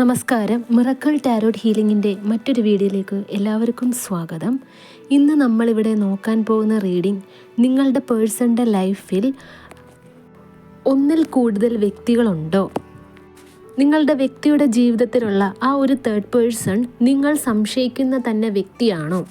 നമസ്കാരം. Miracle tarot ഹീലിംഗിന്റെ മറ്റൊരു വീഡിയോയിലേക്ക് എല്ലാവർക്കും സ്വാഗതം. ഇന്ന് നമ്മളിവിടെ നോക്കാൻ പോകുന്ന റീഡിംഗ് നിങ്ങളുടെ പേഴ്സണിന്റെ ലൈഫിൽ ഒന്നിൽ കൂടുതൽ വ്യക്തികളുണ്ടോ? നിങ്ങളുടെ വ്യക്തിയുടെ ജീവിതത്തിലുള്ള ആ ഒരു തേർഡ് പേഴ്സൺ നിങ്ങൾ സംശയിക്കുന്ന തന്നെ വ്യക്തിയാണോ?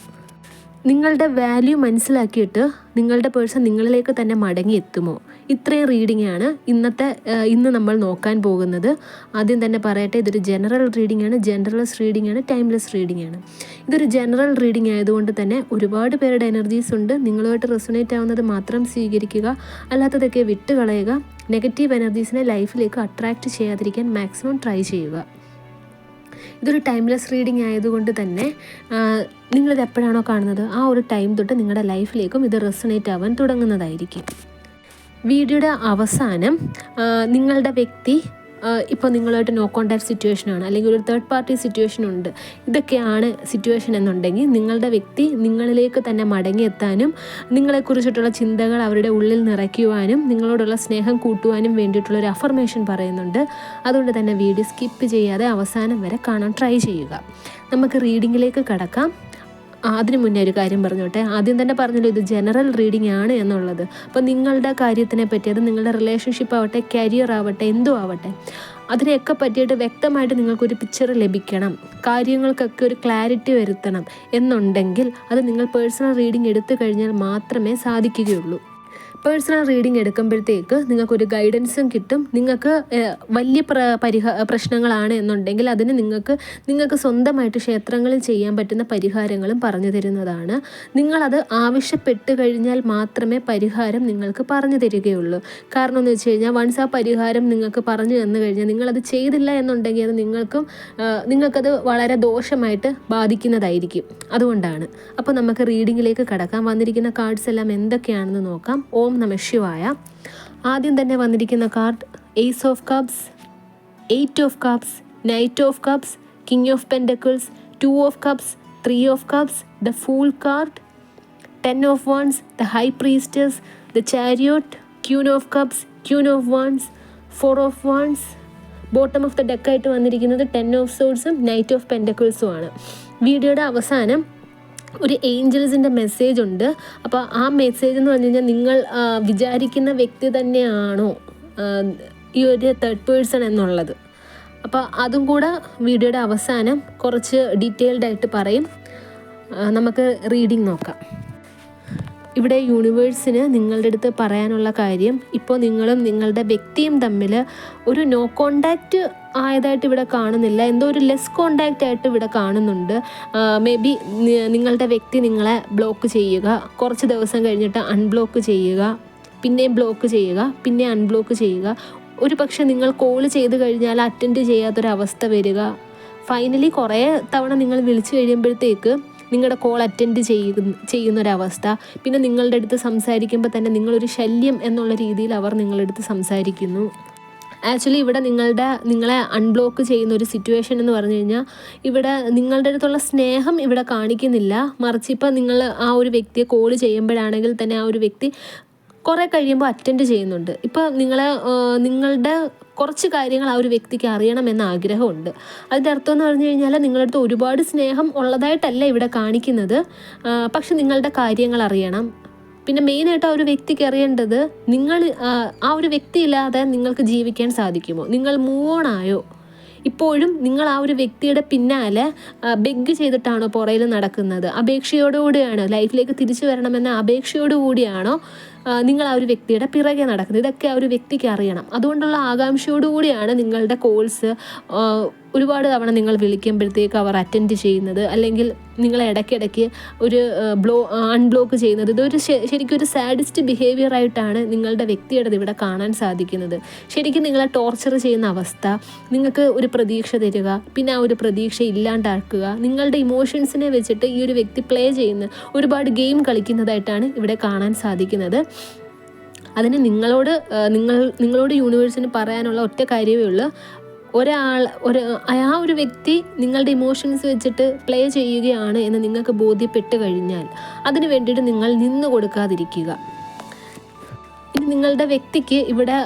നിങ്ങളുടെ വാല്യൂ മനസ്സിലാക്കിയിട്ട് നിങ്ങളുടെ പേഴ്സൺ നിങ്ങളിലേക്ക് തന്നെ മടങ്ങി എത്തുമോ? ഇത്രയും റീഡിംഗ് ആണ് ഇന്നത്തെ ഇന്ന് നമ്മൾ നോക്കാൻ പോകുന്നത്. ആദ്യം തന്നെ പറയട്ടെ ഇതൊരു ജനറൽ റീഡിംഗ് ആണ്. ജനറൽസ് റീഡിംഗ് ആണ് ടൈംലെസ് റീഡിംഗ് ആണ്. ഇതൊരു ജനറൽ റീഡിംഗ് ആയതുകൊണ്ട് തന്നെ ഒരുപാട് പേരുടെ എനർജീസ് ഉണ്ട്. നിങ്ങളുമായിട്ട് റെസൊണേറ്റ് ആവുന്നത് മാത്രം സ്വീകരിക്കുക അല്ലാത്തതൊക്കെ വിട്ടുകളയുക നെഗറ്റീവ് എനർജീസിനെ ലൈഫിലേക്ക് അട്രാക്റ്റ് ചെയ്യാതിരിക്കാൻ മാക്സിമം ട്രൈ ചെയ്യുക. ഇതൊരു ടൈംലെസ് റീഡിംഗ് ആയതുകൊണ്ട് തന്നെ നിങ്ങളിത് എപ്പോഴാണോ കാണുന്നത് ആ ഒരു ടൈം തൊട്ട് നിങ്ങളുടെ ലൈഫിലേക്കും ഇത് റെസണേറ്റ് ആവാൻ തുടങ്ങുന്നതായിരിക്കും. വീഡിയോയുടെ അവസാനം നിങ്ങളുടെ വ്യക്തി ഇപ്പോൾ നിങ്ങളുമായിട്ട് നോ കോൺടാക്ട് സിറ്റുവേഷനാണ് അല്ലെങ്കിൽ ഒരു തേർഡ് പാർട്ടി സിറ്റുവേഷൻ ഉണ്ട്. ഇതൊക്കെയാണ് സിറ്റുവേഷൻ എന്നുണ്ടെങ്കിൽ നിങ്ങളുടെ വ്യക്തി നിങ്ങളിലേക്ക് തന്നെ മടങ്ങിയെത്താനും നിങ്ങളെക്കുറിച്ചിട്ടുള്ള ചിന്തകൾ അവരുടെ ഉള്ളിൽ നിറയ്ക്കുവാനും നിങ്ങളോടുള്ള സ്നേഹം കൂട്ടുവാനും വേണ്ടിയിട്ടുള്ള ഒരു അഫർമേഷൻ പറയുന്നുണ്ട്. അതുകൊണ്ട് തന്നെ വീഡിയോ സ്കിപ്പ് ചെയ്യാതെ അവസാനം വരെ കാണാൻ ട്രൈ ചെയ്യുക. നമുക്ക് റീഡിങ്ങിലേക്ക് കടക്കാം. അതിനു മുന്നേ ഒരു കാര്യം പറഞ്ഞോട്ടെ. ആദ്യം തന്നെ പറഞ്ഞല്ലോ ഇത് ജനറൽ റീഡിംഗ് ആണ് എന്നുള്ളത്. അപ്പോൾ നിങ്ങളുടെ കാര്യത്തിനെ പറ്റി അത് നിങ്ങളുടെ റിലേഷൻഷിപ്പ് ആവട്ടെ കരിയർ ആവട്ടെ എന്തോ ആവട്ടെ അതിനെയൊക്കെ പറ്റിയിട്ട് വ്യക്തമായിട്ട് നിങ്ങൾക്കൊരു പിക്ചർ ലഭിക്കണം. കാര്യങ്ങൾക്കൊക്കെ ഒരു ക്ലാരിറ്റി വരുത്തണം എന്നുണ്ടെങ്കിൽ അത് നിങ്ങൾ പേഴ്സണൽ റീഡിംഗ് എടുത്തു കഴിഞ്ഞാൽ മാത്രമേ സാധിക്കുകയുള്ളൂ. പേഴ്സണൽ റീഡിംഗ് എടുക്കുമ്പോഴത്തേക്ക് നിങ്ങൾക്കൊരു ഗൈഡൻസും കിട്ടും. നിങ്ങൾക്ക് വലിയ പ്ര പരിഹ പ്രശ്നങ്ങളാണ് എന്നുണ്ടെങ്കിൽ അതിന് നിങ്ങൾക്ക് നിങ്ങൾക്ക് സ്വന്തമായിട്ട് ക്ഷേത്രങ്ങളിൽ ചെയ്യാൻ പറ്റുന്ന പരിഹാരങ്ങളും പറഞ്ഞു തരുന്നതാണ്. നിങ്ങളത് ആവശ്യപ്പെട്ട് കഴിഞ്ഞാൽ മാത്രമേ പരിഹാരം നിങ്ങൾക്ക് പറഞ്ഞു തരികയുള്ളൂ. കാരണം എന്ന് വെച്ച് കഴിഞ്ഞാൽ വൺസ് ആ പരിഹാരം നിങ്ങൾക്ക് പറഞ്ഞു തന്നു കഴിഞ്ഞാൽ നിങ്ങളത് ചെയ്തില്ല എന്നുണ്ടെങ്കിൽ അത് നിങ്ങൾക്കും നിങ്ങൾക്കത് വളരെ ദോഷമായിട്ട് ബാധിക്കുന്നതായിരിക്കും. അതുകൊണ്ടാണ്. അപ്പോൾ നമുക്ക് റീഡിങ്ങിലേക്ക് കടക്കാം. വന്നിരിക്കുന്ന കാർഡ്സ് എല്ലാം എന്തൊക്കെയാണെന്ന് നോക്കാം. ഓം നമ ശിവായ. ആദ്യം തന്നെ വന്നിരിക്കുന്ന card ace of cups eight of cups knight of cups king of pentacles two of cups three of cups the fool card ten of wands the high priestess the chariot queen of cups queen of wands four of wands bottom of the ഡെക്കായിട്ട് വന്നിരിക്കുന്നത് ten of സോഡ്സും knight of പെൻഡക്കിൾസും ആണ്. വീഡിയോയുടെ അവസാനം ഒരു ഏഞ്ചൽസിന്റെ message ഉണ്ട്. അപ്പോൾ ആ മെസ്സേജ് എന്ന് പറഞ്ഞു കഴിഞ്ഞാൽ നിങ്ങൾ വിചാരിക്കുന്ന വ്യക്തി തന്നെയാണോ ഈ ഒരു തേർഡ് പേഴ്സൺ എന്നുള്ളത്. അപ്പോൾ അതും കൂടെ വീഡിയോയുടെ അവസാനം കുറച്ച് ഡീറ്റെയിൽഡായിട്ട് പറയും. നമുക്ക് റീഡിങ് നോക്കാം. ഇവിടെ യൂണിവേഴ്സിന് നിങ്ങളുടെ അടുത്ത് പറയാനുള്ള കാര്യം ഇപ്പോൾ നിങ്ങളും നിങ്ങളുടെ വ്യക്തിയും തമ്മിൽ ഒരു നോ കോണ്ടാക്റ്റ് ആയതായിട്ട് ഇവിടെ കാണുന്നില്ല. എന്തോ ഒരു ലെസ് കോണ്ടാക്റ്റ് ആയിട്ട് ഇവിടെ കാണുന്നുണ്ട്. മേ ബി നിങ്ങളുടെ വ്യക്തി നിങ്ങളെ ബ്ലോക്ക് ചെയ്യുക. കുറച്ച് ദിവസം കഴിഞ്ഞിട്ട് അൺബ്ലോക്ക് ചെയ്യുക. പിന്നെയും ബ്ലോക്ക് ചെയ്യുക. പിന്നെ അൺബ്ലോക്ക് ചെയ്യുക. ഒരു പക്ഷേ നിങ്ങൾ കോൾ ചെയ്ത് കഴിഞ്ഞാൽ അറ്റൻഡ് ചെയ്യാത്തൊരവസ്ഥ വരിക. ഫൈനലി കുറേ തവണ നിങ്ങൾ വിളിച്ചു കഴിയുമ്പോഴത്തേക്ക് നിങ്ങളുടെ കോൾ അറ്റൻഡ് ചെയ്യുന്ന ചെയ്യുന്നൊരവസ്ഥ. പിന്നെ നിങ്ങളുടെ അടുത്ത് സംസാരിക്കുമ്പോൾ തന്നെ നിങ്ങളൊരു ശല്യം എന്നുള്ള രീതിയിൽ അവർ നിങ്ങളുടെ അടുത്ത് സംസാരിക്കുന്നു. ആക്ച്വലി ഇവിടെ നിങ്ങളുടെ നിങ്ങളെ അൺബ്ലോക്ക് ചെയ്യുന്ന ഒരു സിറ്റുവേഷൻ എന്ന് പറഞ്ഞു കഴിഞ്ഞാൽ ഇവിടെ നിങ്ങളുടെ അടുത്തുള്ള സ്നേഹം ഇവിടെ കാണിക്കുന്നില്ല. മറിച്ച് ഇപ്പം നിങ്ങൾ ആ ഒരു വ്യക്തിയെ കോൾ ചെയ്യുമ്പോഴാണെങ്കിൽ തന്നെ ആ ഒരു വ്യക്തി കുറേ കഴിയുമ്പോൾ അറ്റൻഡ് ചെയ്യുന്നുണ്ട്. ഇപ്പോൾ നിങ്ങളെ നിങ്ങളുടെ കുറച്ച് കാര്യങ്ങൾ ആ ഒരു വ്യക്തിക്ക് അറിയണമെന്ന ആഗ്രഹമുണ്ട്. അതിന്റെ അർത്ഥം എന്ന് പറഞ്ഞു കഴിഞ്ഞാൽ നിങ്ങളുടെ അടുത്ത് ഒരുപാട് സ്നേഹം ഉള്ളതായിട്ടല്ല ഇവിടെ കാണിക്കുന്നത്. പക്ഷെ നിങ്ങളുടെ കാര്യങ്ങൾ അറിയണം. പിന്നെ മെയിനായിട്ട് ആ ഒരു വ്യക്തിക്ക് അറിയേണ്ടത് നിങ്ങൾ ആ, ഒരു വ്യക്തി ഇല്ലാതെ നിങ്ങൾക്ക് ജീവിക്കാൻ സാധിക്കുമോ? നിങ്ങൾ മൂവ് ഓൺ ആയോ? ഇപ്പോഴും നിങ്ങൾ ആ ഒരു വ്യക്തിയുടെ പിന്നാലെ ബെഗ് ചെയ്തിട്ടാണോ പുറയിൽ നടക്കുന്നത്? അപേക്ഷയോടുകൂടിയാണ്? ലൈഫിലേക്ക് തിരിച്ചു വരണമെന്ന അപേക്ഷയോടുകൂടിയാണോ നിങ്ങൾ ആ ഒരു വ്യക്തിയുടെ പിറകെ നടക്കുന്നത്. ഇതൊക്കെ ആ ഒരു വ്യക്തിക്ക് അറിയണം. അതുകൊണ്ടുള്ള ആകാംക്ഷയോടുകൂടിയാണ് നിങ്ങളുടെ കോൾസ് ഒരുപാട് തവണ നിങ്ങൾ വിളിക്കുമ്പോഴത്തേക്ക് അവർ അറ്റൻഡ് ചെയ്യുന്നത് അല്ലെങ്കിൽ നിങ്ങൾ ഇടയ്ക്കിടയ്ക്ക് ഒരു ബ്ലോ അൺബ്ലോക്ക് ചെയ്യുന്നത്. ഇതൊരു ശരിക്കും ഒരു സാഡിസ്റ്റ് ബിഹേവിയർ ആയിട്ടാണ് നിങ്ങളുടെ വ്യക്തിയുടെ ഇവിടെ കാണാൻ സാധിക്കുന്നത്. ശരിക്കും നിങ്ങളെ ടോർച്ചർ ചെയ്യുന്ന അവസ്ഥ നിങ്ങൾക്ക് ഒരു പ്രതീക്ഷ തരിക പിന്നെ ആ ഒരു പ്രതീക്ഷ ഇല്ലാണ്ടാക്കുക നിങ്ങളുടെ ഇമോഷൻസിനെ വെച്ചിട്ട് ഈ ഒരു വ്യക്തി പ്ലേ ചെയ്യുന്ന ഒരുപാട് ഗെയിം കളിക്കുന്നതായിട്ടാണ് ഇവിടെ കാണാൻ സാധിക്കുന്നത്. അതിന് നിങ്ങളോട് നിങ്ങൾ നിങ്ങളോട് യൂണിവേഴ്സിന് പറയാനുള്ള ഒറ്റ കാര്യമേ ഉള്ളൂ. ഒരാൾ ഒരു ആ ഒരു വ്യക്തി നിങ്ങളുടെ ഇമോഷൻസ് വെച്ചിട്ട് പ്ലേ ചെയ്യുകയാണ് എന്ന് നിങ്ങൾക്ക് ബോധ്യപ്പെട്ട് കഴിഞ്ഞാൽ അതിനു വേണ്ടിയിട്ട് നിങ്ങൾ നിന്നു കൊടുക്കാതിരിക്കുക. നിങ്ങളുടെ വ്യക്തിക്ക് ഇവിടെ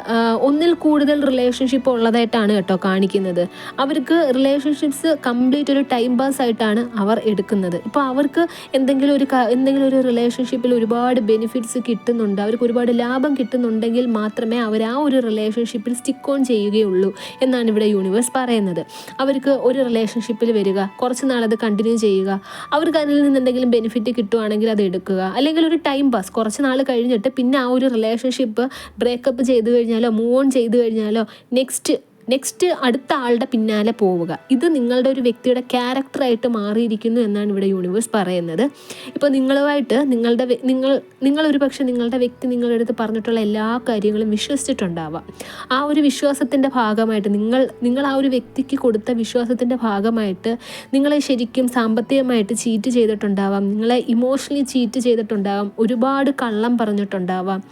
ഒന്നിൽ കൂടുതൽ റിലേഷൻഷിപ്പ് ഉള്ളതായിട്ടാണ് കേട്ടോ കാണിക്കുന്നത്. അവർക്ക് റിലേഷൻഷിപ്സ് കംപ്ലീറ്റ് ഒരു ടൈം പാസ് ആയിട്ടാണ് അവർ എടുക്കുന്നത്. ഇപ്പോൾ അവർക്ക് എന്തെങ്കിലും ഒരു എന്തെങ്കിലും ഒരു റിലേഷൻഷിപ്പിൽ ഒരുപാട് ബെനിഫിറ്റ്സ് കിട്ടുന്നുണ്ട്. അവർക്ക് ഒരുപാട് ലാഭം കിട്ടുന്നുണ്ടെങ്കിൽ മാത്രമേ അവർ ആ ഒരു റിലേഷൻഷിപ്പിൽ സ്റ്റിക്ക് ഓൺ ചെയ്യുകയുള്ളൂ എന്നാണ് ഇവിടെ യൂണിവേഴ്സ് പറയുന്നത്. അവർക്ക് ഒരു റിലേഷൻഷിപ്പിൽ വരിക കുറച്ച് നാളത് കണ്ടിന്യൂ ചെയ്യുക അവർക്ക് അതിൽ നിന്ന് എന്തെങ്കിലും ബെനിഫിറ്റ് കിട്ടുവാണെങ്കിൽ അത് എടുക്കുക അല്ലെങ്കിൽ ഒരു ടൈം പാസ് കുറച്ച് നാൾ കഴിഞ്ഞിട്ട് പിന്നെ ആ ഒരു റിലേഷൻഷിപ്പ് ബ്രേക്കപ്പ് ചെയ്തു കഴിഞ്ഞാലോ മൂവ് ഓൺ ചെയ്തു കഴിഞ്ഞാലോ നെക്സ്റ്റ് നെക്സ്റ്റ് അടുത്ത ആളുടെ പിന്നാലെ പോവുക. ഇത് നിങ്ങളുടെ ഒരു വ്യക്തിയുടെ ക്യാരക്ടറായിട്ട് മാറിയിരിക്കുന്നു എന്നാണ് ഇവിടെ യൂണിവേഴ്സ് പറയുന്നത്. ഇപ്പോൾ നിങ്ങളുമായിട്ട് നിങ്ങളുടെ നിങ്ങൾ നിങ്ങളൊരു പക്ഷേ നിങ്ങളുടെ വ്യക്തി നിങ്ങളുടെ അടുത്ത് പറഞ്ഞിട്ടുള്ള എല്ലാ കാര്യങ്ങളും വിശ്വസിച്ചിട്ടുണ്ടാവാം. ആ ഒരു വിശ്വാസത്തിന്റെ ഭാഗമായിട്ട് നിങ്ങൾ നിങ്ങൾ ആ ഒരു വ്യക്തിക്ക് കൊടുത്ത വിശ്വാസത്തിന്റെ ഭാഗമായിട്ട് നിങ്ങളെ ശരിക്കും സാമ്പത്തികമായിട്ട് ചീറ്റ് ചെയ്തിട്ടുണ്ടാവാം. നിങ്ങളെ ഇമോഷണലി ചീറ്റ് ചെയ്തിട്ടുണ്ടാവാം. ഒരുപാട് കള്ളം പറഞ്ഞിട്ടുണ്ടാവാം.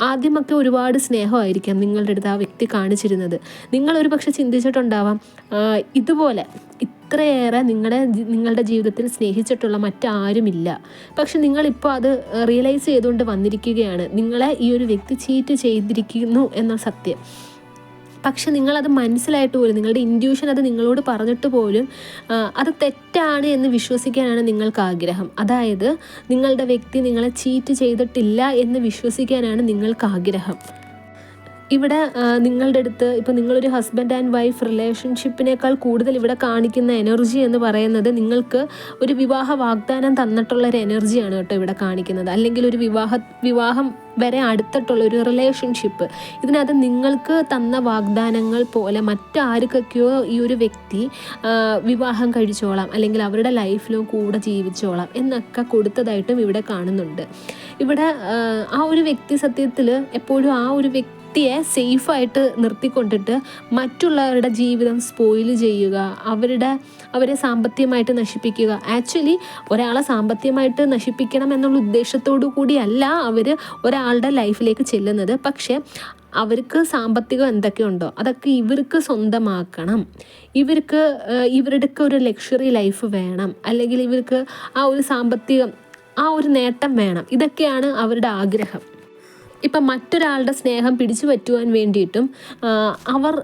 ആദ്യമൊക്കെ ഒരുപാട് സ്നേഹമായിരിക്കാം നിങ്ങളുടെ അടുത്ത് ആ വ്യക്തി കാണിച്ചിരുന്നത്. നിങ്ങൾ ഒരു പക്ഷെ ചിന്തിച്ചിട്ടുണ്ടാവാം ഇതുപോലെ ഇത്രയേറെ നിങ്ങളുടെ നിങ്ങളുടെ ജീവിതത്തിൽ സ്നേഹിച്ചിട്ടുള്ള മറ്റാരുമില്ല. പക്ഷെ നിങ്ങളിപ്പോൾ അത് റിയലൈസ് ചെയ്തുകൊണ്ട് വന്നിരിക്കുകയാണ്. നിങ്ങളെ ഈ ഒരു വ്യക്തി ചീറ്റ് ചെയ്തിരിക്കുന്നു എന്ന സത്യം. പക്ഷെ നിങ്ങളത് മനസ്സിലായിട്ട് പോലും നിങ്ങളുടെ ഇൻഡ്യൂഷൻ അത് നിങ്ങളോട് പറഞ്ഞിട്ട് പോലും അത് തെറ്റാണ് എന്ന് വിശ്വസിക്കാനാണ് നിങ്ങൾക്ക് ആഗ്രഹം അതായത് നിങ്ങളുടെ വ്യക്തി നിങ്ങളെ ചീറ്റ് ചെയ്തിട്ടില്ല എന്ന് വിശ്വസിക്കാനാണ് നിങ്ങൾക്ക് ആഗ്രഹം ഇവിടെ നിങ്ങളുടെ അടുത്ത് ഇപ്പോൾ നിങ്ങളൊരു ഹസ്ബൻഡ് ആൻഡ് വൈഫ് റിലേഷൻഷിപ്പിനേക്കാൾ കൂടുതൽ ഇവിടെ കാണിക്കുന്ന എനർജി എന്ന് പറയുന്നത് നിങ്ങൾക്ക് ഒരു വിവാഹ വാഗ്ദാനം തന്നിട്ടുള്ള ഒരു എനർജിയാണ് കേട്ടോ ഇവിടെ കാണിക്കുന്നത്. അല്ലെങ്കിൽ ഒരു വിവാഹ വിവാഹം വരെ അടുത്തിട്ടുള്ള ഒരു റിലേഷൻഷിപ്പ് ഇതിനകത്ത് നിങ്ങൾക്ക് തന്ന വാഗ്ദാനങ്ങൾ പോലെ മറ്റാർക്കൊക്കെയോ ഈ ഒരു വ്യക്തി വിവാഹം കഴിച്ചോളാം അല്ലെങ്കിൽ അവരുടെ ലൈഫിലും കൂടെ ജീവിച്ചോളാം എന്നൊക്കെ കൊടുത്തതായിട്ടും ഇവിടെ കാണുന്നുണ്ട്. ഇവിടെ ആ, ഒരു വ്യക്തി സത്യത്തിൽ എപ്പോഴും ആ ഒരു വ്യക്തി വ്യക്തിയെ സേഫായിട്ട് നിർത്തിക്കൊണ്ടിട്ട് മറ്റുള്ളവരുടെ ജീവിതം സ്പോയിൽ ചെയ്യുക അവരുടെ അവരെ സാമ്പത്തികമായിട്ട് നശിപ്പിക്കുക. ആക്ച്വലി ഒരാളെ സാമ്പത്തികമായിട്ട് നശിപ്പിക്കണം എന്നുള്ള ഉദ്ദേശത്തോടു കൂടിയല്ല അവർ ഒരാളുടെ ലൈഫിലേക്ക് ചെല്ലുന്നത്. പക്ഷേ അവർക്ക് സാമ്പത്തികം എന്തൊക്കെയുണ്ടോ അതൊക്കെ ഇവർക്ക് സ്വന്തമാക്കണം. ഇവർക്ക് ഇവരുടെയൊക്കെ ഒരു ലക്ഷറി ലൈഫ് വേണം. അല്ലെങ്കിൽ ഇവർക്ക് ആ ഒരു സാമ്പത്തികം ആ ഒരു നേട്ടം വേണം. ഇതൊക്കെയാണ് അവരുടെ ആഗ്രഹം. ഇപ്പം മറ്റൊരാളുടെ സ്നേഹം പിടിച്ചു പറ്റുവാൻ വേണ്ടിയിട്ടും അവർ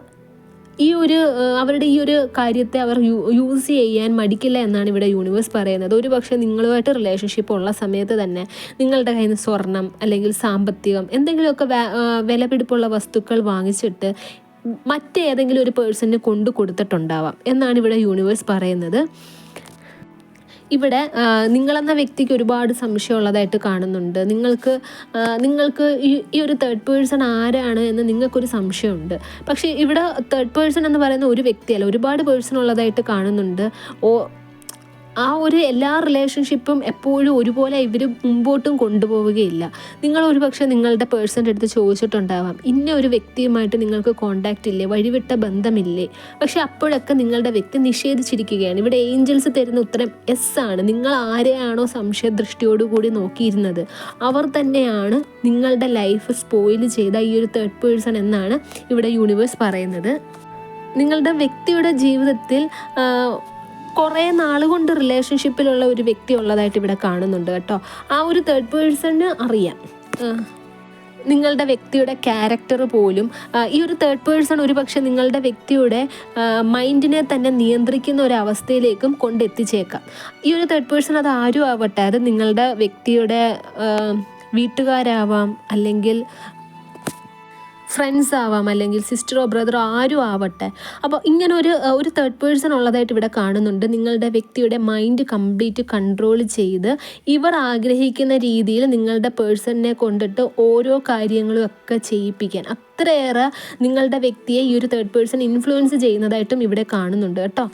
ഈ ഒരു അവരുടെ ഈ ഒരു കാര്യത്തെ അവർ യൂസ് ചെയ്യാൻ മടിക്കില്ല എന്നാണ് ഇവിടെ യൂണിവേഴ്സ് പറയുന്നത്. ഒരു പക്ഷേ നിങ്ങളുമായിട്ട് റിലേഷൻഷിപ്പ് ഉള്ള സമയത്ത് തന്നെ നിങ്ങളുടെ കയ്യിൽ നിന്ന് സ്വർണം അല്ലെങ്കിൽ സാമ്പത്തികം എന്തെങ്കിലുമൊക്കെ വിലപിടിപ്പുള്ള വസ്തുക്കൾ വാങ്ങിച്ചിട്ട് മറ്റേതെങ്കിലും ഒരു പേഴ്സണിന് കൊണ്ടു കൊടുത്തിട്ടുണ്ടാവാം എന്നാണ് ഇവിടെ യൂണിവേഴ്സ് പറയുന്നത്. ഇവിടെ നിങ്ങളെന്ന വ്യക്തിക്ക് ഒരുപാട് സംശയമുള്ളതായിട്ട് കാണുന്നുണ്ട്. നിങ്ങൾക്ക് നിങ്ങൾക്ക് ഈ ഒരു തേർഡ് പേഴ്സൺ ആരാണ് എന്ന് നിങ്ങൾക്കൊരു സംശയമുണ്ട്. പക്ഷേ ഇവിടെ തേർഡ് പേഴ്സൺ എന്ന് പറയുന്ന ഒരു വ്യക്തിയല്ല ഒരുപാട് പേഴ്സൺ ഉള്ളതായിട്ട് കാണുന്നുണ്ട്. ഓ ആ ഒരു എല്ലാ റിലേഷൻഷിപ്പും എപ്പോഴും ഒരുപോലെ ഇവർ മുമ്പോട്ടും കൊണ്ടുപോവുകയില്ല. നിങ്ങൾ ഒരു പക്ഷേ നിങ്ങളുടെ പേഴ്സന്റെ അടുത്ത് ചോദിച്ചിട്ടുണ്ടാവാം ഇന്ന ഒരു വ്യക്തിയുമായിട്ട് നിങ്ങൾക്ക് കോണ്ടാക്റ്റ് ഇല്ലേ വഴിവിട്ട ബന്ധമില്ലേ? പക്ഷെ അപ്പോഴൊക്കെ നിങ്ങളുടെ വ്യക്തി നിഷേധിച്ചിരിക്കുകയാണ്. ഇവിടെ ഏഞ്ചൽസ് തരുന്ന ഉത്തരം എസ് ആണ്. നിങ്ങൾ ആരെയാണോ സംശയദൃഷ്ടിയോടുകൂടി നോക്കിയിരുന്നത് അവർ തന്നെയാണ് നിങ്ങളുടെ ലൈഫ് സ്പോയിൽ ചെയ്ത ഈ ഒരു തേർഡ് പേഴ്സൺ എന്നാണ് ഇവിടെ യൂണിവേഴ്സ് പറയുന്നത്. നിങ്ങളുടെ വ്യക്തിയുടെ ജീവിതത്തിൽ ആ, നാൾ നാളുകൊണ്ട് റിലേഷൻഷിപ്പിലുള്ള ഒരു വ്യക്തി ഉള്ളതായിട്ട് ഇവിടെ കാണുന്നുണ്ട് കേട്ടോ. ആ ഒരു തേർഡ് പേഴ്സണ് അറിയാം. നിങ്ങളുടെ വ്യക്തിയുടെ ക്യാരക്ടർ പോലും ഈ ഒരു തേർഡ് പേഴ്സൺ ഒരുപക്ഷെ നിങ്ങളുടെ വ്യക്തിയുടെ മൈൻഡിനെ തന്നെ നിയന്ത്രിക്കുന്ന ഒരു അവസ്ഥയിലേക്കും കൊണ്ടെത്തിച്ചേക്കാം. ഈ ഒരു തേർഡ് പേഴ്സൺ അത് ആരും ആവട്ടെ അത് നിങ്ങളുടെ വ്യക്തിയുടെ വീട്ടുകാരാവാം അല്ലെങ്കിൽ ഫ്രണ്ട്സ് ആവാം അല്ലെങ്കിൽ സിസ്റ്ററോ ബ്രദറോ ആരും ആവട്ടെ. അപ്പോൾ ഇങ്ങനെ ഒരു ഒരു തേർഡ് പേഴ്സൺ ഉള്ളതായിട്ട് ഇവിടെ കാണുന്നുണ്ട്. നിങ്ങളുടെ വ്യക്തിയുടെ മൈൻഡ് കംപ്ലീറ്റ് കൺട്രോൾ ചെയ്ത് ഇവർ ആഗ്രഹിക്കുന്ന രീതിയിൽ നിങ്ങളുടെ പേഴ്സണിനെ കൊണ്ടിട്ട് ഓരോ കാര്യങ്ങളും ഒക്കെ ചെയ്യിപ്പിക്കാൻ. അത്രയേറെ നിങ്ങളുടെ വ്യക്തിയെ ഈ ഒരു തേർഡ് പേഴ്സൺ ഇൻഫ്ലുവൻസ് ചെയ്യുന്നതായിട്ടും ഇവിടെ കാണുന്നുണ്ട് കേട്ടോ.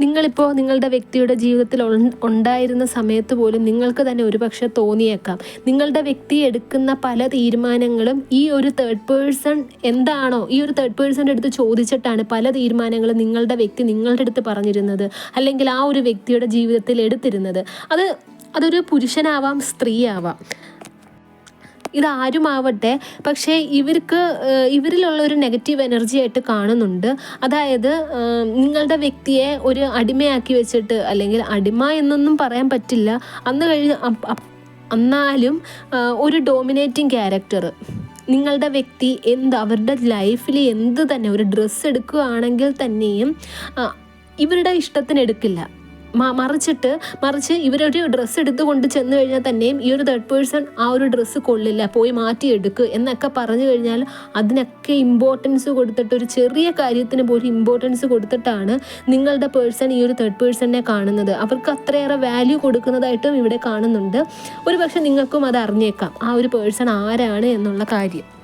നിങ്ങളിപ്പോൾ നിങ്ങളുടെ വ്യക്തിയുടെ ജീവിതത്തിൽ ഉണ്ടായിരുന്ന സമയത്ത് പോലും നിങ്ങൾക്ക് തന്നെ ഒരുപക്ഷെ തോന്നിയേക്കാം. നിങ്ങളുടെ വ്യക്തി എടുക്കുന്ന പല തീരുമാനങ്ങളും ഈ ഒരു തേർഡ് പേഴ്സൺ എന്താണോ ഈ ഒരു തേർഡ് പേഴ്സന്റെ അടുത്ത് ചോദിച്ചിട്ടാണ് പല തീരുമാനങ്ങളും നിങ്ങളുടെ വ്യക്തി നിങ്ങളുടെ അടുത്ത് പറഞ്ഞിരുന്നത്. അല്ലെങ്കിൽ ആ ഒരു വ്യക്തിയുടെ ജീവിതത്തിൽ എടുത്തിരുന്നത്. അത് അതൊരു പുരുഷനാവാം സ്ത്രീയാവാം. ഇതാരുമാവട്ടെ പക്ഷേ ഇവർക്ക് ഇവരിലുള്ള ഒരു നെഗറ്റീവ് എനർജി ആയിട്ട് കാണുന്നുണ്ട്. അതായത് നിങ്ങളുടെ വ്യക്തിയെ ഒരു അടിമയാക്കി വെച്ചിട്ട് അല്ലെങ്കിൽ അടിമ എന്നൊന്നും പറയാൻ പറ്റില്ല. അന്ന് കഴിഞ്ഞ് എന്നാലും ഒരു ഡോമിനേറ്റിംഗ് ക്യാരക്ടർ നിങ്ങളുടെ വ്യക്തി എന്ത് അവരുടെ ലൈഫിൽ എന്ത് തന്നെ ഒരു ഡ്രസ്സ് എടുക്കുകയാണെങ്കിൽ തന്നെയും ഇവരുടെ ഇഷ്ടത്തിന് എടുക്കില്ല. മറിച്ചിട്ട് മറിച്ച് ഇവരൊരു ഡ്രസ്സ് എടുത്ത് കൊണ്ട് ചെന്ന് കഴിഞ്ഞാൽ തന്നെയും ഈ ഒരു തേർഡ് പേഴ്സൺ ആ ഒരു ഡ്രസ്സ് കൊള്ളില്ല പോയി മാറ്റിയെടുക്കുക എന്നൊക്കെ പറഞ്ഞു കഴിഞ്ഞാൽ അതിനൊക്കെ ഇമ്പോർട്ടൻസ് കൊടുത്തിട്ട് ഒരു ചെറിയ കാര്യത്തിന് പോലും ഇമ്പോർട്ടൻസ് കൊടുത്തിട്ടാണ് നിങ്ങളുടെ പേഴ്സൺ ഈ ഒരു തേർഡ് പേഴ്സണിനെ കാണുന്നത്. അവർക്ക് അത്രയേറെ വാല്യൂ കൊടുക്കുന്നതായിട്ടും ഇവിടെ കാണുന്നുണ്ട്. ഒരു നിങ്ങൾക്കും അത് അറിഞ്ഞേക്കാം. ആ ഒരു പേഴ്സൺ ആരാണ് എന്നുള്ള കാര്യം.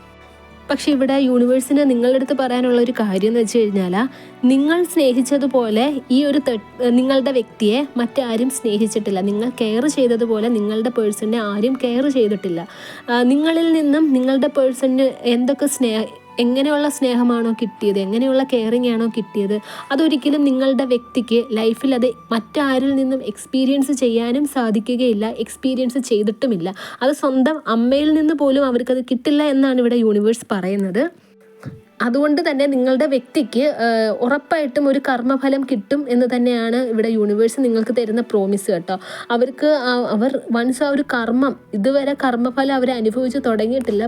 പക്ഷെ ഇവിടെ യൂണിവേഴ്സിന് നിങ്ങളുടെ അടുത്ത് പറയാനുള്ള ഒരു കാര്യം എന്ന് വെച്ച് കഴിഞ്ഞാൽ നിങ്ങൾ സ്നേഹിച്ചതുപോലെ ഈ ഒരു നിങ്ങളുടെ വ്യക്തിയെ മറ്റാരും സ്നേഹിച്ചിട്ടില്ല. നിങ്ങൾ കെയർ ചെയ്തതുപോലെ നിങ്ങളുടെ പേഴ്സണിനെ ആരും കെയർ ചെയ്തിട്ടില്ല. നിങ്ങളിൽ നിന്നും നിങ്ങളുടെ പേഴ്സണിന് എന്തൊക്കെ സ്നേഹ എങ്ങനെയുള്ള സ്നേഹമാണോ കിട്ടിയത്? എങ്ങനെയുള്ള കെയറിങ് ആണോ കിട്ടിയത്? അതൊരിക്കലും നിങ്ങളുടെ വ്യക്തിക്ക് ലൈഫിൽ അത് മറ്റാരിൽ നിന്നും എക്സ്പീരിയൻസ് ചെയ്യാനും സാധിക്കുകയില്ല എക്സ്പീരിയൻസ് ചെയ്തിട്ടുമില്ല. അത് സ്വന്തം അമ്മയിൽ നിന്ന് പോലും അവർക്കത് കിട്ടില്ല എന്നാണ് ഇവിടെ യൂണിവേഴ്സ് പറയുന്നത്. അതുകൊണ്ട് തന്നെ നിങ്ങളുടെ വ്യക്തിക്ക് ഉറപ്പായിട്ടും ഒരു കർമ്മഫലം കിട്ടും എന്ന് തന്നെയാണ് ഇവിടെ യൂണിവേഴ്സ് നിങ്ങൾക്ക് തരുന്ന പ്രോമിസ് കേട്ടോ. അവർക്ക് അവർ വൺസ് ആ ഒരു കർമ്മം ഇതുവരെ കർമ്മഫലം അവർ അനുഭവിച്ച് തുടങ്ങിയിട്ടില്ല.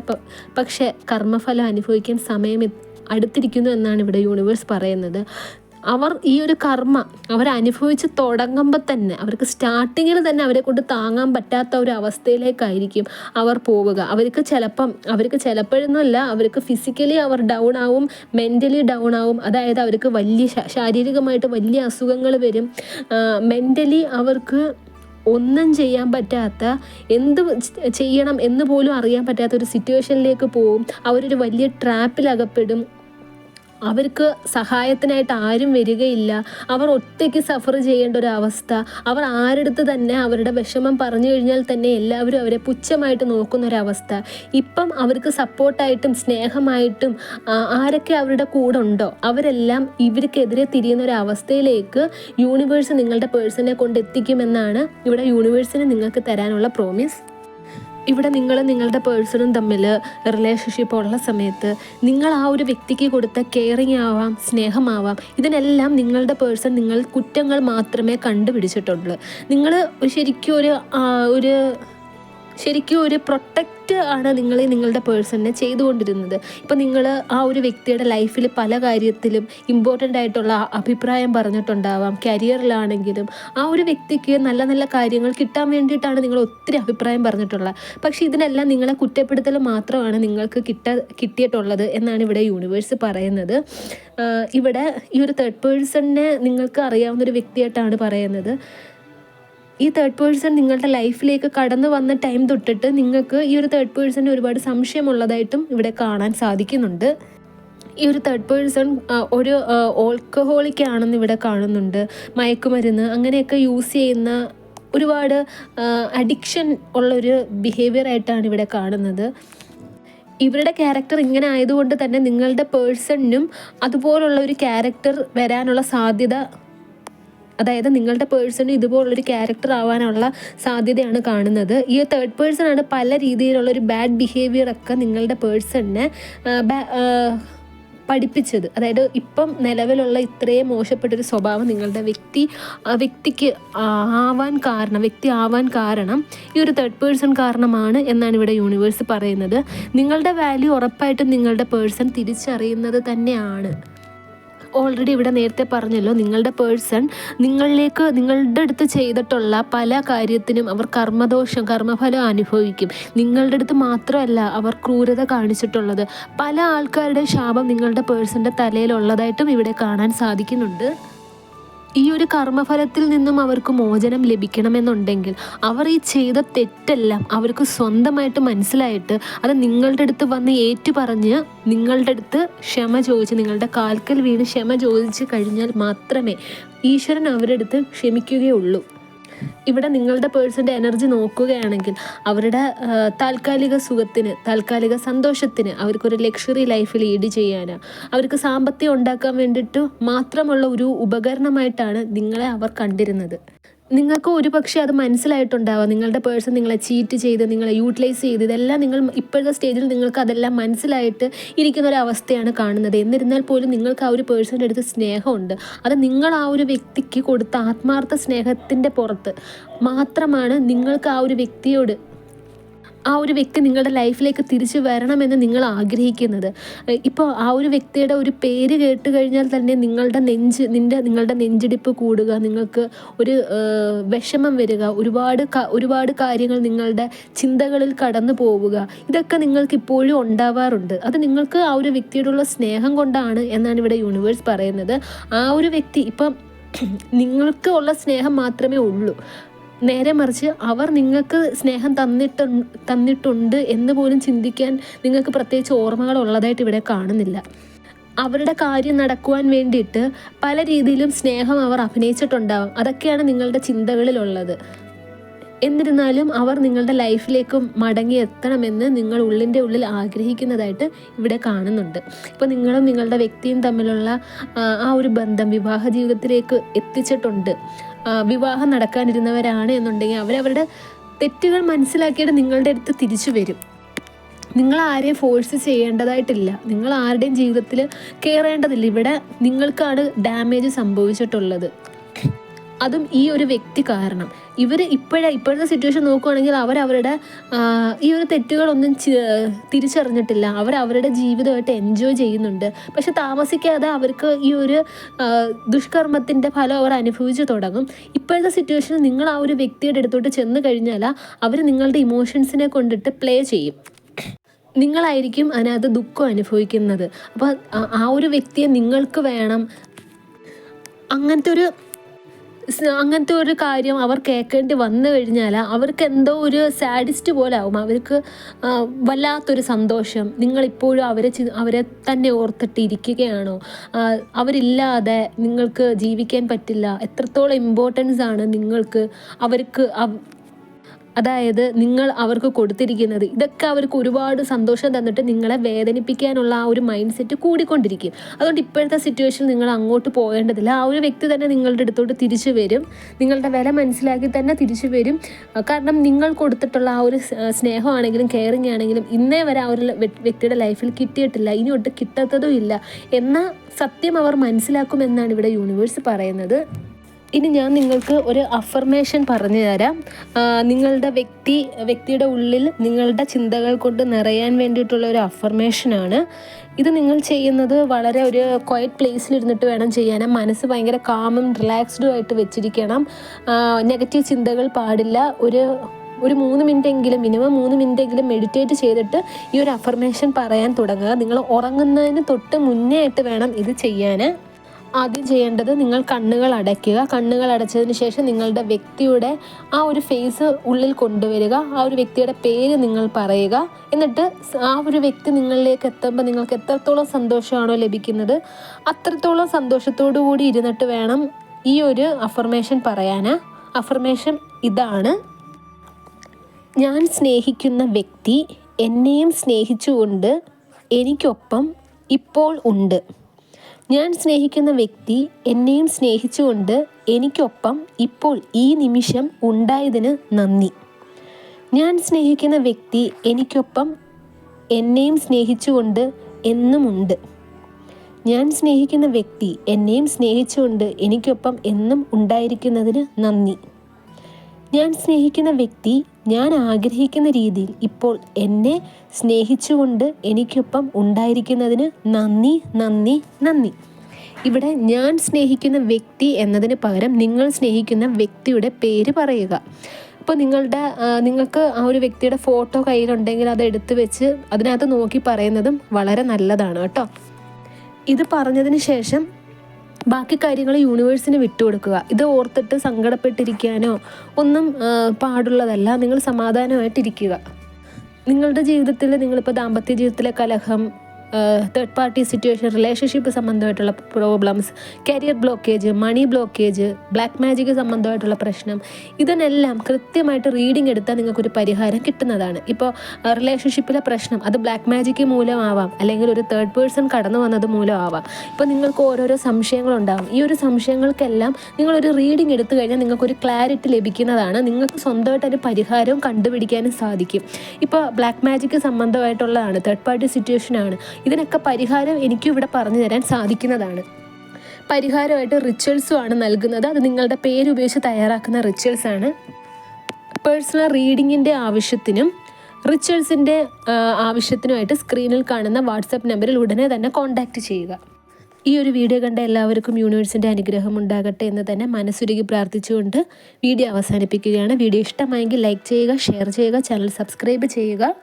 പക്ഷേ കർമ്മഫലം അനുഭവിക്കാൻ സമയം അടുത്തിരിക്കുന്നു എന്നാണ് ഇവിടെ യൂണിവേഴ്സ് പറയുന്നത്. അവർ ഈ ഒരു കർമ്മ അവരനുഭവിച്ച് തുടങ്ങുമ്പോൾ തന്നെ അവർക്ക് സ്റ്റാർട്ടിങ്ങിൽ തന്നെ അവരെ കൊണ്ട് താങ്ങാൻ പറ്റാത്ത ഒരു അവസ്ഥയിലേക്കായിരിക്കും അവർ പോവുക. അവർക്ക് ചിലപ്പം അവർക്ക് ചിലപ്പോഴൊന്നുമല്ല അവർക്ക് ഫിസിക്കലി അവർ ഡൗൺ ആവും മെന്റലി ഡൗൺ ആവും. അതായത് അവർക്ക് വലിയ ശാരീരികമായിട്ട് വലിയ അസുഖങ്ങൾ വരും. മെന്റലി അവർക്ക് ഒന്നും ചെയ്യാൻ പറ്റാത്ത എന്ത് ചെയ്യണം എന്ന് പോലും അറിയാൻ പറ്റാത്ത ഒരു സിറ്റുവേഷനിലേക്ക് പോവും. അവരൊരു വലിയ ട്രാപ്പിൽ അകപ്പെടും. അവർക്ക് സഹായത്തിനായിട്ട് ആരും വരികയില്ല. അവർ ഒറ്റയ്ക്ക് സഫർ ചെയ്യേണ്ട ഒരു അവസ്ഥ. അവർ ആരെടുത്ത് തന്നെ അവരുടെ വിഷമം പറഞ്ഞു കഴിഞ്ഞാൽ തന്നെ എല്ലാവരും അവരെ പുച്ഛമായിട്ട് നോക്കുന്ന ഒരു അവസ്ഥ. ഇപ്പം അവർക്ക് സപ്പോർട്ടായിട്ടും സ്നേഹമായിട്ടും ആരൊക്കെ അവരുടെ കൂടെ ഉണ്ടോ അവരെല്ലാം ഇവർക്കെതിരെ തിരിയുന്ന ഒരു അവസ്ഥയിലേക്ക് യൂണിവേഴ്സ് നിങ്ങളുടെ പേഴ്സണെ കൊണ്ട് എത്തിക്കുമെന്നാണ് ഇവിടെ യൂണിവേഴ്സിന് നിങ്ങൾക്ക് തരാനുള്ള പ്രോമിസ് ഇവിടെ നിങ്ങൾ നിങ്ങളുടെ പേഴ്സണും തമ്മിൽ റിലേഷൻഷിപ്പ് ഉള്ള സമയത്ത് നിങ്ങൾ ആ ഒരു വ്യക്തിക്ക് കൊടുത്ത കെയറിങ് ആവാം സ്നേഹമാവാം ഇതിനെല്ലാം നിങ്ങളുടെ പേഴ്സൺ നിങ്ങൾ കുറ്റങ്ങൾ മാത്രമേ കണ്ടുപിടിച്ചിട്ടുള്ളൂ. നിങ്ങൾ ശരിക്കും ഒരു ഒരു ശരിക്കും ഒരു പ്രൊട്ടക്റ്റ് ആണ് നിങ്ങൾ നിങ്ങളുടെ പേഴ്സണിനെ ചെയ്തുകൊണ്ടിരുന്നത്. ഇപ്പം നിങ്ങൾ ആ ഒരു വ്യക്തിയുടെ ലൈഫിൽ പല കാര്യത്തിലും ഇമ്പോർട്ടന്റ് ആയിട്ടുള്ള അഭിപ്രായം പറഞ്ഞിട്ടുണ്ടാവാം. കരിയറിലാണെങ്കിലും ആ ഒരു വ്യക്തിക്ക് നല്ല നല്ല കാര്യങ്ങൾ കിട്ടാൻ വേണ്ടിയിട്ടാണ് നിങ്ങൾ ഒത്തിരി അഭിപ്രായം പറഞ്ഞിട്ടുള്ളത്. പക്ഷേ ഇതിനെല്ലാം നിങ്ങളെ കുറ്റപ്പെടുത്തൽ മാത്രമാണ് നിങ്ങൾക്ക് കിട്ട കിട്ടിയിട്ടുള്ളത് എന്നാണ് ഇവിടെ യൂണിവേഴ്സ് പറയുന്നത്. ഇവിടെ ഈ ഒരു തേർഡ് പേഴ്സണിനെ നിങ്ങൾക്ക് അറിയാവുന്ന ഒരു വ്യക്തിയായിട്ടാണ് പറയുന്നത്. ഈ തേർഡ് പേഴ്സൺ നിങ്ങളുടെ ലൈഫിലേക്ക് കടന്നു വന്ന ടൈം തൊട്ടിട്ട് നിങ്ങൾക്ക് ഈ ഒരു തേർഡ് പേഴ്സണിന് ഒരുപാട് സംശയമുള്ളതായിട്ടും ഇവിടെ കാണാൻ സാധിക്കുന്നുണ്ട്. ഈ ഒരു തേർഡ് പേഴ്സൺ ഒരു ഓൾക്കഹോളിക് ആണെന്ന് ഇവിടെ കാണുന്നുണ്ട്. മയക്കുമരുന്ന് അങ്ങനെയൊക്കെ യൂസ് ചെയ്യുന്ന ഒരുപാട് അഡിക്ഷൻ ഉള്ളൊരു ബിഹേവിയർ ആയിട്ടാണ് ഇവിടെ കാണുന്നത്. ഇവരുടെ ക്യാരക്ടർ ഇങ്ങനെ ആയതുകൊണ്ട് തന്നെ നിങ്ങളുടെ പേഴ്സണിനും അതുപോലുള്ള ഒരു ക്യാരക്ടർ വരാനുള്ള സാധ്യത അതായത് നിങ്ങളുടെ പേഴ്സണ് ഇതുപോലൊരു ക്യാരക്ടർ ആവാനുള്ള സാധ്യതയാണ് കാണുന്നത്. ഈ തേർഡ് പേഴ്സൺ ആണ് പല രീതിയിലുള്ള ഒരു ബാഡ് ബിഹേവിയർ ഒക്കെ നിങ്ങളുടെ പേഴ്സണിനെ പഠിപ്പിച്ചത്. അതായത് ഇപ്പം നിലവിലുള്ള ഇത്രയും മോശപ്പെട്ടൊരു സ്വഭാവം നിങ്ങളുടെ വ്യക്തി വ്യക്തിക്ക് ആവാൻ കാരണം വ്യക്തി ആവാൻ കാരണം ഈ ഒരു തേർഡ് പേഴ്സൺ കാരണമാണ് എന്നാണ് ഇവിടെ യൂണിവേഴ്സ് പറയുന്നത്. നിങ്ങളുടെ വാല്യൂ ഉറപ്പായിട്ടും നിങ്ങളുടെ പേഴ്സൺ തിരിച്ചറിയുന്നത് തന്നെയാണ്. ഓൾറെഡി ഇവിടെ നേരത്തെ പറഞ്ഞല്ലോ നിങ്ങളുടെ പേഴ്സൺ നിങ്ങളിലേക്ക് നിങ്ങളുടെ അടുത്ത് ചെയ്തിട്ടുള്ള പല കാര്യത്തിനും അവർ കർമ്മദോഷം കർമ്മഫലം അനുഭവിക്കും. നിങ്ങളുടെ അടുത്ത് മാത്രമല്ല അവർ ക്രൂരത കാണിച്ചിട്ടുള്ളത്. പല ആൾക്കാരുടെ ശാപം നിങ്ങളുടെ പേഴ്സന്റെ തലയിലുള്ളതായിട്ടും ഇവിടെ കാണാൻ സാധിക്കുന്നുണ്ട്. ഈ ഒരു കർമ്മഫലത്തിൽ നിന്നും അവർക്ക് മോചനം ലഭിക്കണമെന്നുണ്ടെങ്കിൽ അവർ ഈ ചെയ്ത തെറ്റെല്ലാം അവർക്ക് സ്വന്തമായിട്ട് മനസ്സിലായിട്ട് അത് നിങ്ങളുടെ അടുത്ത് വന്ന് ഏറ്റു പറഞ്ഞ് നിങ്ങളുടെ അടുത്ത് ക്ഷമ ചോദിച്ച് നിങ്ങളുടെ കാൽക്കൽ വീണ് ക്ഷമ ചോദിച്ച് കഴിഞ്ഞാൽ മാത്രമേ ഈശ്വരൻ അവരുടെ അടുത്ത് ക്ഷമിക്കുകയുള്ളൂ. ഇവിടെ നിങ്ങളുടെ പേഴ്സന്റെ എനർജി നോക്കുകയാണെങ്കിൽ അവരുടെ താൽക്കാലിക സുഖത്തിന് താൽക്കാലിക സന്തോഷത്തിന് അവർക്കൊരു ലക്ഷറി ലൈഫ് ലീഡ് ചെയ്യാൻ അവർക്ക് സാമ്പത്തികം ഉണ്ടാക്കാൻ വേണ്ടിയിട്ട് മാത്രമുള്ള ഒരു ഉപകരണമായിട്ടാണ് നിങ്ങളെ അവർ കണ്ടിരുന്നത്. നിങ്ങൾക്ക് ഒരു പക്ഷേ അത് മനസ്സിലായിട്ടുണ്ടാവാം. നിങ്ങളുടെ പേഴ്സൺ നിങ്ങളെ ചീറ്റ് ചെയ്ത് നിങ്ങളെ യൂട്ടിലൈസ് ചെയ്ത് ഇതെല്ലാം നിങ്ങൾ ഇപ്പോഴത്തെ സ്റ്റേജിൽ നിങ്ങൾക്ക് അതെല്ലാം മനസ്സിലായിട്ട് ഇരിക്കുന്ന ഒരു അവസ്ഥയാണ് കാണുന്നത്. എന്നിരുന്നാൽ പോലും നിങ്ങൾക്ക് ആ ഒരു പേഴ്സന്റെ അടുത്ത് സ്നേഹമുണ്ട്. അത് നിങ്ങൾ ആ ഒരു വ്യക്തിക്ക് കൊടുത്ത ആത്മാർത്ഥ സ്നേഹത്തിന്റെ പുറത്ത് മാത്രമാണ് നിങ്ങൾക്ക് ആ ഒരു വ്യക്തിയോട് ആ ഒരു വ്യക്തി നിങ്ങളുടെ ലൈഫിലേക്ക് തിരിച്ചു വരണമെന്ന് നിങ്ങൾ ആഗ്രഹിക്കുന്നത്. ഇപ്പോൾ ആ ഒരു വ്യക്തിയുടെ ഒരു പേര് കേട്ട് കഴിഞ്ഞാൽ തന്നെ നിങ്ങളുടെ നെഞ്ച് നിന്റെ നിങ്ങളുടെ നെഞ്ചിടിപ്പ് കൂടുക നിങ്ങൾക്ക് ഒരു വിഷമം വരിക ഒരുപാട് ഒരുപാട് കാര്യങ്ങൾ നിങ്ങളുടെ ചിന്തകളിൽ കടന്നു പോവുക. ഇതൊക്കെ നിങ്ങൾക്ക് ഇപ്പോഴും ഉണ്ടാവാറുണ്ട്. അത് നിങ്ങൾക്ക് ആ ഒരു വ്യക്തിയോടുള്ള സ്നേഹം കൊണ്ടാണ് എന്നാണ് ഇവിടെ യൂണിവേഴ്സ് പറയുന്നത്. ആ ഒരു വ്യക്തി ഇപ്പം നിങ്ങൾക്ക് ഉള്ള സ്നേഹം മാത്രമേ ഉള്ളൂ. നേരെ മറിച്ച് അവർ നിങ്ങൾക്ക് സ്നേഹം തന്നിട്ട് തന്നിട്ടുണ്ട് എന്ന് പോലും ചിന്തിക്കാൻ നിങ്ങൾക്ക് പ്രത്യേകിച്ച് ഓർമ്മകൾ ഉള്ളതായിട്ട് ഇവിടെ കാണുന്നില്ല. അവരുടെ കാര്യം നടക്കുവാൻ വേണ്ടിയിട്ട് പല രീതിയിലും സ്നേഹം അവർ അഭിനയിച്ചിട്ടുണ്ടാവും. അതൊക്കെയാണ് നിങ്ങളുടെ ചിന്തകളിലുള്ളത്. എന്നിരുന്നാലും അവർ നിങ്ങളുടെ ലൈഫിലേക്ക് മടങ്ങി എത്തണമെന്ന് നിങ്ങൾ ഉള്ളിന്റെ ഉള്ളിൽ ആഗ്രഹിക്കുന്നതായിട്ട് ഇവിടെ കാണുന്നുണ്ട്. ഇപ്പോൾ നിങ്ങളും നിങ്ങളുടെ വ്യക്തിയും തമ്മിലുള്ള ആ ഒരു ബന്ധം വിവാഹ ജീവിതത്തിലേക്ക് എത്തിച്ചിട്ടുണ്ട്. വിവാഹം നടക്കാനിരുന്നവരാണ് എന്നുണ്ടെങ്കിൽ അവരവരുടെ തെറ്റുകൾ മനസ്സിലാക്കിയിട്ട് നിങ്ങളുടെ അടുത്ത് തിരിച്ചു വരും. നിങ്ങൾ ആരെയും ഫോഴ്സ് ചെയ്യേണ്ടതായിട്ടില്ല. നിങ്ങൾ ആരുടെയും ജീവിതത്തിൽ കയറേണ്ടതില്ല ഇവിടെ നിങ്ങൾക്കാണ് ഡാമേജ് സംഭവിച്ചിട്ടുള്ളത്. അതും ഈ ഒരു വ്യക്തി കാരണം. ഇവർ ഇപ്പോഴേ ഇപ്പോഴത്തെ സിറ്റുവേഷൻ നോക്കുകയാണെങ്കിൽ അവർ അവരുടെ ഈ ഒരു തെറ്റുകളൊന്നും തിരിച്ചറിഞ്ഞിട്ടില്ല. അവർ അവരുടെ ജീവിതമായിട്ട് എൻജോയ് ചെയ്യുന്നുണ്ട്. പക്ഷെ താമസിക്കാതെ അവർക്ക് ഈ ഒരു ദുഷ്കർമ്മത്തിന്റെ ഫലം അവർ അനുഭവിച്ചു തുടങ്ങും. ഇപ്പോഴത്തെ സിറ്റുവേഷനിൽ നിങ്ങൾ ആ ഒരു വ്യക്തിയുടെ അടുത്തോട്ട് ചെന്ന് കഴിഞ്ഞാൽ അവർ നിങ്ങളുടെ ഇമോഷൻസിനെ കൊണ്ടിട്ട് പ്ലേ ചെയ്യും. നിങ്ങളായിരിക്കും അതിനകത്ത് ദുഃഖം അനുഭവിക്കുന്നത്. അപ്പോൾ ആ ഒരു വ്യക്തിയെ നിങ്ങൾക്ക് വേണം. അങ്ങനത്തെ ഒരു അങ്ങനത്തെ ഒരു കാര്യം അവർ കേൾക്കേണ്ടി വന്നു കഴിഞ്ഞാൽ അവർക്ക് എന്തോ ഒരു സാഡിസ്റ്റ് പോലെ ആകും അവർക്ക് വല്ലാത്തൊരു സന്തോഷം. നിങ്ങളിപ്പോഴും അവരെ അവരെ തന്നെ ഓർത്തിട്ട് ഇരിക്കുകയാണോ അവരില്ലാതെ നിങ്ങൾക്ക് ജീവിക്കാൻ പറ്റില്ല. എത്രത്തോളം ഇമ്പോർട്ടൻസ് ആണ് നിങ്ങൾക്ക് അവർക്ക് അതായത് നിങ്ങൾ അവർക്ക് കൊടുത്തിരിക്കുന്നത്. ഇതൊക്കെ അവർക്ക് ഒരുപാട് സന്തോഷം തന്നിട്ട് നിങ്ങളെ വേദനിപ്പിക്കാനുള്ള ആ ഒരു മൈൻഡ് സെറ്റ് കൂടിക്കൊണ്ടിരിക്കും. അതുകൊണ്ട് ഇപ്പോഴത്തെ സിറ്റുവേഷൻ നിങ്ങൾ അങ്ങോട്ട് പോകേണ്ടതില്ല. ആ ഒരു വ്യക്തി തന്നെ നിങ്ങളുടെ അടുത്തോട്ട് തിരിച്ചു വരും. നിങ്ങളുടെ വില മനസ്സിലാക്കി തന്നെ തിരിച്ചു വരും. കാരണം നിങ്ങൾ കൊടുത്തിട്ടുള്ള ആ ഒരു സ്നേഹമാണെങ്കിലും കെയറിങ് ആണെങ്കിലും ഇന്നേ വരെ ആ ഒരു വ്യക്തിയുടെ ലൈഫിൽ കിട്ടിയിട്ടില്ല. ഇനി ഒട്ട് കിട്ടാത്തതും ഇല്ല. എന്ന സത്യം അവർ മനസ്സിലാക്കുമെന്നാണ് ഇവിടെ യൂണിവേഴ്സ് പറയുന്നത്. ഇനി ഞാൻ നിങ്ങൾക്ക് ഒരു അഫർമേഷൻ പറഞ്ഞു തരാം. നിങ്ങളുടെ വ്യക്തി വ്യക്തിയുടെ ഉള്ളിൽ നിങ്ങളുടെ ചിന്തകൾ കൊണ്ട് നിറയാൻ വേണ്ടിയിട്ടുള്ള ഒരു അഫർമേഷനാണ് ഇത് നിങ്ങൾ ചെയ്യുന്നത് വളരെ ഒരു ക്വയറ്റ് പ്ലേസിലിരുന്നിട്ട് വേണം ചെയ്യാൻ. മനസ്സ് ഭയങ്കര കാമും റിലാക്സ്ഡും ആയിട്ട് വെച്ചിരിക്കണം. നെഗറ്റീവ് ചിന്തകൾ പാടില്ല. ഒരു ഒരു മൂന്ന് മിനിറ്റ് എങ്കിലും മിനിമം മൂന്ന് മിനിറ്റ് എങ്കിലും മെഡിറ്റേറ്റ് ചെയ്തിട്ട് ഈ ഒരു അഫർമേഷൻ പറയാൻ തുടങ്ങുക. നിങ്ങൾ ഉറങ്ങുന്നതിന് തൊട്ട് മുന്നേ ആയിട്ട് വേണം ഇത് ചെയ്യാൻ. ആദ്യം ചെയ്യേണ്ടത് നിങ്ങൾ കണ്ണുകൾ അടയ്ക്കുക. കണ്ണുകൾ അടച്ചതിന് ശേഷം നിങ്ങളുടെ വ്യക്തിയുടെ ആ ഒരു ഫേസ് ഉള്ളിൽ കൊണ്ടുവരിക. ആ ഒരു വ്യക്തിയുടെ പേര് നിങ്ങൾ പറയുക. എന്നിട്ട് ആ ഒരു വ്യക്തി നിങ്ങളിലേക്ക് എത്തുമ്പോൾ നിങ്ങൾക്ക് എത്രത്തോളം സന്തോഷമാണോ ലഭിക്കുന്നത് അത്രത്തോളം സന്തോഷത്തോടു കൂടി ഇരുന്നിട്ട് വേണം ഈ ഒരു അഫർമേഷൻ പറയാൻ അഫർമേഷൻ ഇതാണ്. ഞാൻ സ്നേഹിക്കുന്ന വ്യക്തി എന്നെയും സ്നേഹിച്ചുകൊണ്ട് എനിക്കൊപ്പം ഇപ്പോൾ ഉണ്ട്. ഞാൻ സ്നേഹിക്കുന്ന വ്യക്തി എന്നെയും സ്നേഹിച്ചുകൊണ്ട് എനിക്കൊപ്പം ഇപ്പോൾ ഈ നിമിഷം ഉണ്ടായതിന് നന്ദി. ഞാൻ സ്നേഹിക്കുന്ന വ്യക്തി എനിക്കൊപ്പം എന്നെയും സ്നേഹിച്ചുകൊണ്ട് എന്നുമുണ്ട്. ഞാൻ സ്നേഹിക്കുന്ന വ്യക്തി എന്നെയും സ്നേഹിച്ചുകൊണ്ട് എനിക്കൊപ്പം എന്നും ഉണ്ടായിരിക്കുന്നതിന് നന്ദി. ഞാൻ സ്നേഹിക്കുന്ന വ്യക്തി ഞാൻ ആഗ്രഹിക്കുന്ന രീതിയിൽ ഇപ്പോൾ എന്നെ സ്നേഹിച്ചുകൊണ്ട് എനിക്കൊപ്പം ഉണ്ടായിരിക്കുന്നതിന് നന്ദി നന്ദി നന്ദി. ഇവിടെ ഞാൻ സ്നേഹിക്കുന്ന വ്യക്തി എന്നതിന് പകരം നിങ്ങൾ സ്നേഹിക്കുന്ന വ്യക്തിയുടെ പേര് പറയുക. അപ്പോൾ നിങ്ങളുടെ നിങ്ങൾക്ക് ആ ഒരു വ്യക്തിയുടെ ഫോട്ടോ കയ്യിലുണ്ടെങ്കിൽ അത് എടുത്തു വെച്ച് അതിനകത്ത് നോക്കി പറയുന്നതും വളരെ നല്ലതാണ് കേട്ടോ. ഇത് പറഞ്ഞതിന് ശേഷം ബാക്കി കാര്യങ്ങൾ യൂണിവേഴ്സിന് വിട്ടുകൊടുക്കുക. ഇത് ഓർത്തിട്ട് സങ്കടപ്പെട്ടിരിക്കാനോ ഒന്നും പാടുള്ളതല്ല. നിങ്ങൾ സമാധാനമായിട്ടിരിക്കുക. നിങ്ങളുടെ ജീവിതത്തിൽ നിങ്ങളിപ്പോൾ ദാമ്പത്യ ജീവിതത്തിലെ കലഹം തേർഡ് പാർട്ടി സിറ്റുവേഷൻ റിലേഷൻഷിപ്പ് സംബന്ധമായിട്ടുള്ള problems career blockage money blockage black magic സംബന്ധമായിട്ടുള്ള പ്രശ്നം ഇതിനെല്ലാം കൃത്യമായിട്ട് റീഡിംഗ് എടുത്താൽ നിങ്ങൾക്കൊരു പരിഹാരം കിട്ടുന്നതാണ്. ഇപ്പോൾ റിലേഷൻഷിപ്പിലെ പ്രശ്നം അത് ബ്ലാക്ക് മാജിക് മൂലമാവാം അല്ലെങ്കിൽ ഒരു തേർഡ് പേഴ്സൺ കടന്നു വന്നത് മൂലമാവാം. ഇപ്പോൾ നിങ്ങൾക്ക് ഓരോരോ സംശയങ്ങളുണ്ടാകും ഈ ഒരു സംശയങ്ങൾക്കെല്ലാം നിങ്ങളൊരു റീഡിംഗ് എടുത്തു കഴിഞ്ഞാൽ നിങ്ങൾക്കൊരു ക്ലാരിറ്റി ലഭിക്കുന്നതാണ്. നിങ്ങൾക്ക് സ്വന്തമായിട്ട് ഒരു പരിഹാരവും കണ്ടുപിടിക്കാനും സാധിക്കും. ഇപ്പോൾ ബ്ലാക്ക് മാജിക് സംബന്ധമായിട്ടുള്ളതാണ് തേർഡ് പാർട്ടി സിറ്റുവേഷനാണ് ഇതിനൊക്കെ പരിഹാരം എനിക്കും ഇവിടെ പറഞ്ഞു തരാൻ സാധിക്കുന്നതാണ്. പരിഹാരമായിട്ട് റിച്വൽസും ആണ് നൽകുന്നത്. അത് നിങ്ങളുടെ പേരുപയോഗിച്ച് തയ്യാറാക്കുന്ന റിച്വൽസ് ആണ്. പേഴ്സണൽ റീഡിങ്ങിന്റെ ആവശ്യത്തിനും റിച്വൽസിന്റെ ആവശ്യത്തിനുമായിട്ട് സ്ക്രീനിൽ കാണുന്ന വാട്സപ്പ് നമ്പറിൽ ഉടനെ തന്നെ കോൺടാക്റ്റ് ചെയ്യുക. ഈ ഒരു വീഡിയോ കണ്ട എല്ലാവർക്കും യൂണിവേഴ്സിന്റെ അനുഗ്രഹം ഉണ്ടാകട്ടെ എന്ന് തന്നെ മനസ്സുരുകി പ്രാർത്ഥിച്ചുകൊണ്ട് വീഡിയോ അവസാനിപ്പിക്കുകയാണ്. വീഡിയോ ഇഷ്ടമായെങ്കിൽ ലൈക്ക് ചെയ്യുക ഷെയർ ചെയ്യുക ചാനൽ സബ്സ്ക്രൈബ് ചെയ്യുക.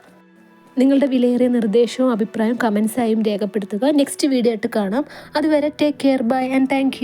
നിങ്ങളുടെ വിലയേറിയ നിർദ്ദേശവും അഭിപ്രായവും കമൻസായും രേഖപ്പെടുത്തുക. നെക്സ്റ്റ് വീഡിയോ ആയിട്ട് കാണാം. അതുവരെ take care bye and thank